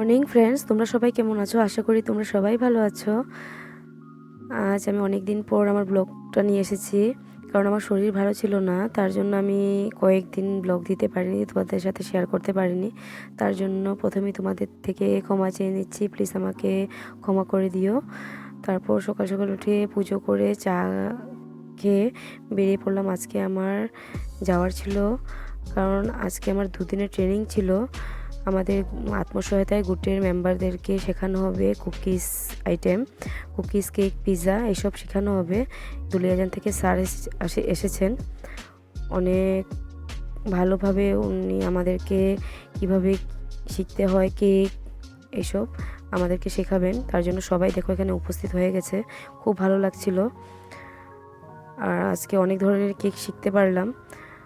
Morning friends তোমরা সবাই কেমন আছো? আশা করি তোমরা সবাই ভালো আছো। আজ আমি অনেক দিন পর আমার ব্লগটা নিয়ে এসেছি, কারণ আমার শরীর ভালো ছিল না, তার জন্য আমি কয়েকদিন ব্লগ দিতে পারিনি, তোমাদের সাথে শেয়ার করতে পারিনি। তার জন্য প্রথমেই তোমাদের থেকে ক্ষমা চেয়ে নিচ্ছি প্লিজ আমাকে ক্ষমা করে দিও। তারপর সকাল সকাল উঠে পুজো করে চা খেয়ে বেরিয়ে পড়লাম। আজকে আমার যাওয়ার ছিল, কারণ আজকে আমার দুদিনের ট্রেনিং ছিল। আমাদের আত্মসহায়তায় গুটের মেম্বারদেরকে শেখানো হবে cookies item, cookies cake pizza এসব শেখানো হবে। দুলিয়াজান থেকে স্যার এসে- এসেছেন। অনেক ভালোভাবে উনি আমাদেরকে কীভাবে শিখতে হয় কেক, এসব আমাদেরকে শেখাবেন। তার জন্য সবাই দেখো এখানে উপস্থিত হয়ে গেছে। খুব ভালো লাগছিল। আর আজকে অনেক ধরনের কেক শিখতে পারলাম।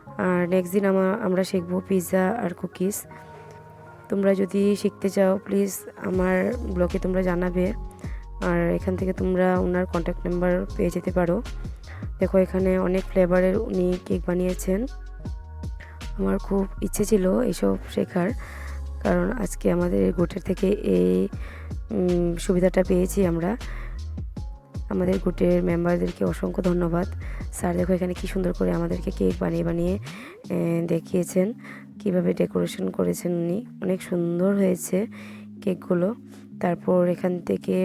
আর নেক্সট দিন আমা, আমরা শিখব পিৎজা আর কুকিজ। তোমরা যদি শিখতে চাও প্লিজ আমার ব্লগে তোমরা জানাবে। আর এখান থেকে তোমরা ওনার কন্ট্যাক্ট নাম্বার পেয়ে যেতে পারো। দেখো, এখানে অনেক ফ্লেভারের উনি কেক বানিয়েছেন। আমার খুব ইচ্ছে ছিল এইসব শেখার, কারণ আজকে আমাদের গোটের থেকে এই সুবিধাটা পেয়েছি আমরা। আমাদের গোটের মেম্বারদেরকে অসংখ্য ধন্যবাদ। স্যার, দেখো এখানে কি সুন্দর করে আমাদেরকে কেক বানিয়ে বানিয়ে দেখিয়েছেন। কীভাবে ডেকোরেশন করেছেন উনি। অনেক সুন্দর হয়েছে কেকগুলো। তারপর এখান থেকে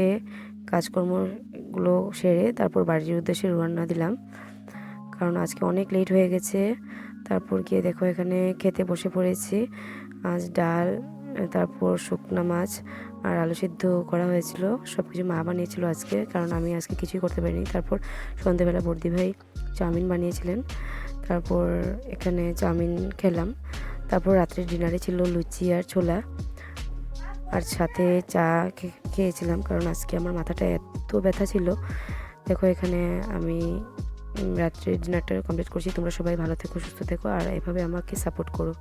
কাজকর্মগুলো সেরে তারপর বাড়ির উদ্দেশ্যে রওনা দিলাম। কারণ আজকে অনেক লেট হয়ে গেছে। তারপর গিয়ে দেখো এখানে খেতে বসে পড়েছি। আজ ডাল তারপর শুকনা মাছ আর আলু সিদ্ধ করা হয়েছিল। সব কিছু মা বানিয়েছিল আজকে, কারণ আমি আজকে কিছুই করতে পারিনি। তারপর সন্ধেবেলা বর্দি ভাই চাউমিন বানিয়েছিলেন। তারপর এখানে চাউমিন খেলাম। তারপর রাত্রের ডিনারে ছিল লুচি আর ছোলা। আর সাথে চা খেয়েছিলাম, কারণ আজকে আমার মাথাটা এত ব্যথা ছিল। দেখো, এখানে আমি রাত্রে ডিনারটা কমপ্লিট করছি। তোমরা সবাই ভালো থেকো, সুস্থ থেকো, আর এভাবে আমাকে সাপোর্ট করো।